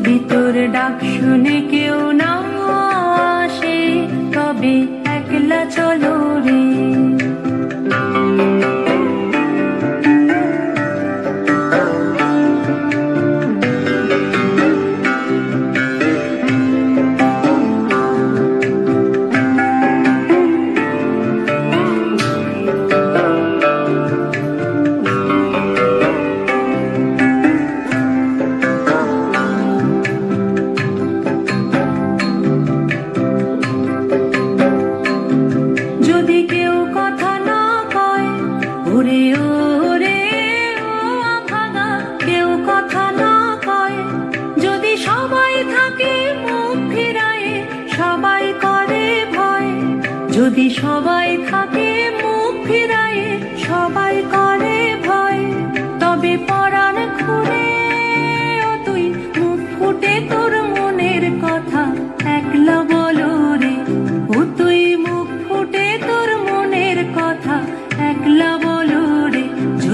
যদি তোর ওরে ওরে ভাঙা কেউ কথা না কয়। যদি সবাই থাকে মুখ সবাই করে ভয়। যদি সবাই থাকে